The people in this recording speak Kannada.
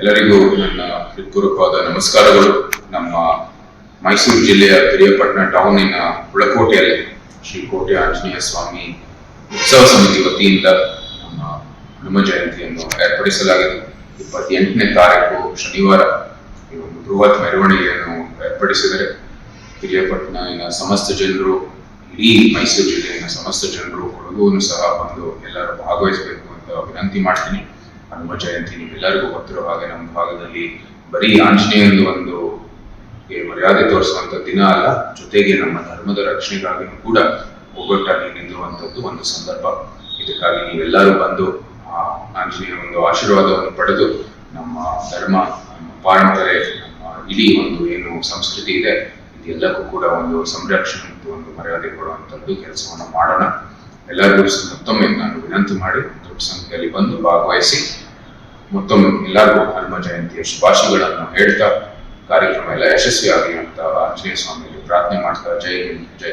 ಎಲ್ಲರಿಗೂ ನನ್ನ ಹೃತ್ಪೂರ್ವಕವಾದ ನಮಸ್ಕಾರಗಳು. ನಮ್ಮ ಮೈಸೂರು ಜಿಲ್ಲೆಯ ಪಿರಿಯಪಟ್ಟಣ ಟೌನಿನ ಉಳಕೋಟೆಯಲ್ಲಿ ಶ್ರೀ ಕೋಟೆ ಆಂಜನೇಯ ಸ್ವಾಮಿ ಉತ್ಸವ ಸಮಿತಿ ವತಿಯಿಂದ ನಮ್ಮ ಹನುಮ ಜಯಂತಿಯನ್ನು ಏರ್ಪಡಿಸಲಾಗಿದೆ. ಇಪ್ಪತ್ತೆಂಟನೇ ತಾರೀಕು ಶನಿವಾರ ಈ ಒಂದು ಬೃಹತ್ ಮೆರವಣಿಗೆಯನ್ನು ಏರ್ಪಡಿಸಿದರೆ ಪಿರಿಯಪಟ್ಟಣದ ಸಮಸ್ತ ಜನರು, ಇಡೀ ಮೈಸೂರು ಜಿಲ್ಲೆಯ ಸಮಸ್ತ ಜನರು ಕೊಡಗುವನ್ನು ಸಹ ಬಂದು ಎಲ್ಲರೂ ಭಾಗವಹಿಸಬೇಕು ಅಂತ ವಿನಂತಿ ಮಾಡ್ತೀನಿ. ಹನುಮ ಜಯಂತಿ ನಿಮ್ಮೆಲ್ಲರಿಗೂ ಗೊತ್ತಿರೋ ಹಾಗೆ ನಮ್ಮ ಭಾಗದಲ್ಲಿ ಬರೀ ಆಂಜನೇಯಂದು ಒಂದು ಮರ್ಯಾದೆ ತೋರಿಸುವಂತ ದಿನ ಅಲ್ಲ, ಜೊತೆಗೆ ನಮ್ಮ ಧರ್ಮದ ರಕ್ಷಣೆಗಾಗಿ ಕೂಡ ಒಗ್ಗಟ್ಟಾಗಿ ನಿಲ್ಲುವಂಥದ್ದು ಒಂದು ಸಂದರ್ಭ. ಇದಕ್ಕಾಗಿ ನೀವೆಲ್ಲರೂ ಬಂದು ಆ ಆಂಜನೇಯ ಒಂದು ಆಶೀರ್ವಾದವನ್ನು ಪಡೆದು ನಮ್ಮ ಧರ್ಮ, ನಮ್ಮ ಪಾರಂಪರೆ, ನಮ್ಮ ಇಡೀ ಒಂದು ಏನು ಸಂಸ್ಕೃತಿ ಇದೆ, ಇದೆಲ್ಲಕ್ಕೂ ಕೂಡ ಒಂದು ಸಂರಕ್ಷಣೆ ಮತ್ತು ಒಂದು ಮರ್ಯಾದೆ ಕೊಡುವಂಥದ್ದು ಕೆಲಸವನ್ನು ಮಾಡೋಣ. ಎಲ್ಲರಿಗೂ ಮತ್ತೊಮ್ಮೆ ನಾನು ವಿನಂತಿ ಮಾಡಿ ಸಂಖ್ಯೆಯಲ್ಲಿ ಬಂದು ಭಾಗವಹಿಸಿ ಮತ್ತೊಮ್ಮೆ ಎಲ್ಲರಿಗೂ ಹನುಮ ಜಯಂತಿಯ ಶುಭಾಶಯಗಳನ್ನು ಹೇಳ್ತಾ ಕಾರ್ಯಕ್ರಮ ಎಲ್ಲ ಯಶಸ್ವಿಯಾಗಿ ಅಂತ ಆಂಜನೇಯ ಸ್ವಾಮಿಯಲ್ಲಿ ಪ್ರಾರ್ಥನೆ ಮಾಡ್ತಾ, ಜೈ ಹಿಂದ್, ಜೈ